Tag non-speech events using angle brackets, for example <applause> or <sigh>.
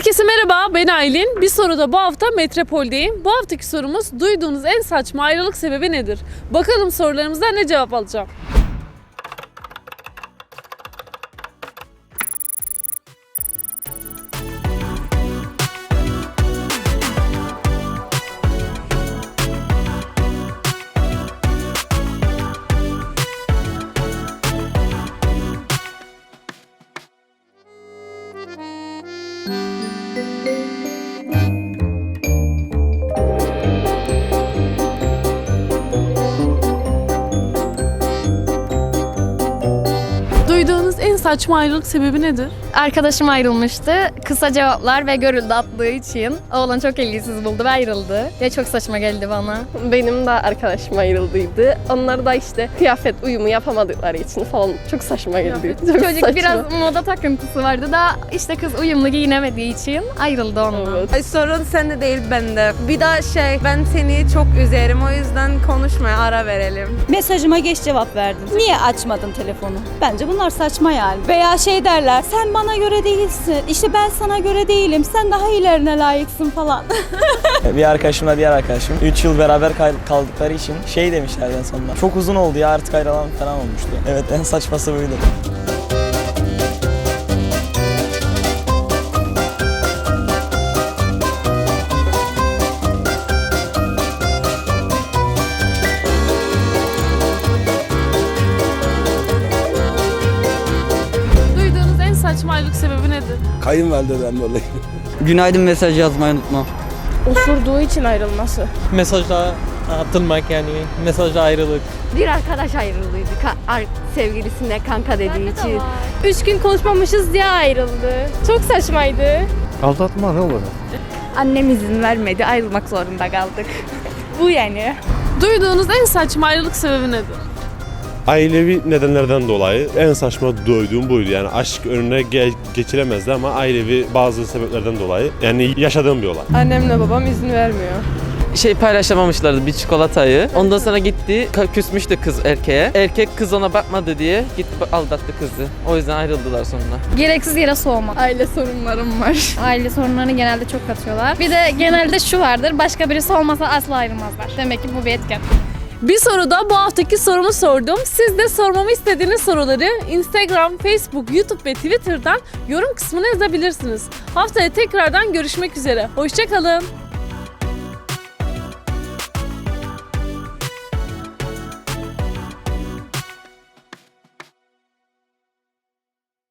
Herkese merhaba, ben Aylin. Bir soruda bu hafta Metropol'deyim. Bu haftaki sorumuz duyduğunuz en saçma ayrılık sebebi nedir? Bakalım sorularımızdan ne cevap alacağım. Música Duyduğunuz en saçma ayrılık sebebi nedir? Arkadaşım ayrılmıştı. Kısa cevaplar ve görüldü attığı için. Oğlan çok ilgisiz buldu ve ayrıldı. Ve çok saçma geldi bana. Benim de arkadaşım ayrıldıydı. Onlar da işte kıyafet uyumu yapamadıkları için falan çok saçma geldi. Çok Çocuk saçma. biraz moda takıntısı vardı da işte kız uyumlu giyinemediği için ayrıldı onunla. Evet. Ay sorun sende değil bende. Bir daha şey ben seni çok üzerim o yüzden konuşmaya ara verelim. Mesajıma geç cevap verdin. Niye açmadın telefonu? Bence bunlar saçma yani. Veya şey derler, sen bana göre değilsin. İşte ben sana göre değilim. Sen daha ilerine layıksın falan. <laughs> Bir arkadaşımla diğer arkadaşım 3 yıl beraber kal- kaldıkları için şey demişlerdi en sonunda. Çok uzun oldu ya artık ayrılalım falan olmuştu. Evet en saçması buydu. Saçma ayrılık sebebi nedir? Kayınvalideden dolayı. Günaydın mesaj yazmayı unutma. Osurduğu için ayrılması. mesajla atılmak yani mesajla ayrılık. Bir arkadaş ayrıldıydı ka- sevgilisine kanka dediği için. Üç gün konuşmamışız diye ayrıldı. Çok saçmaydı. Aldatma ne olur? Annem izin vermedi ayrılmak zorunda kaldık. <laughs> Bu yani. Duyduğunuz en saçma ayrılık sebebi nedir? Ailevi nedenlerden dolayı en saçma duyduğum buydu. Yani aşk önüne ge- geçilemezdi ama ailevi bazı sebeplerden dolayı yani yaşadığım bir olay. Annemle babam izin vermiyor. Şey paylaşamamışlardı bir çikolatayı. Ondan sonra gitti küsmüştü kız erkeğe. Erkek kız ona bakmadı diye gitti aldattı kızı. O yüzden ayrıldılar sonra. Gereksiz yere soğuma. Aile sorunlarım var. Aile sorunlarını genelde çok katıyorlar. Bir de genelde şu vardır. Başka birisi olmasa asla ayrılmazlar. Demek ki bu bir etken. Bir soruda bu haftaki sorumu sordum. Siz de sormamı istediğiniz soruları Instagram, Facebook, YouTube ve Twitter'dan yorum kısmına yazabilirsiniz. Haftaya tekrardan görüşmek üzere. Hoşçakalın.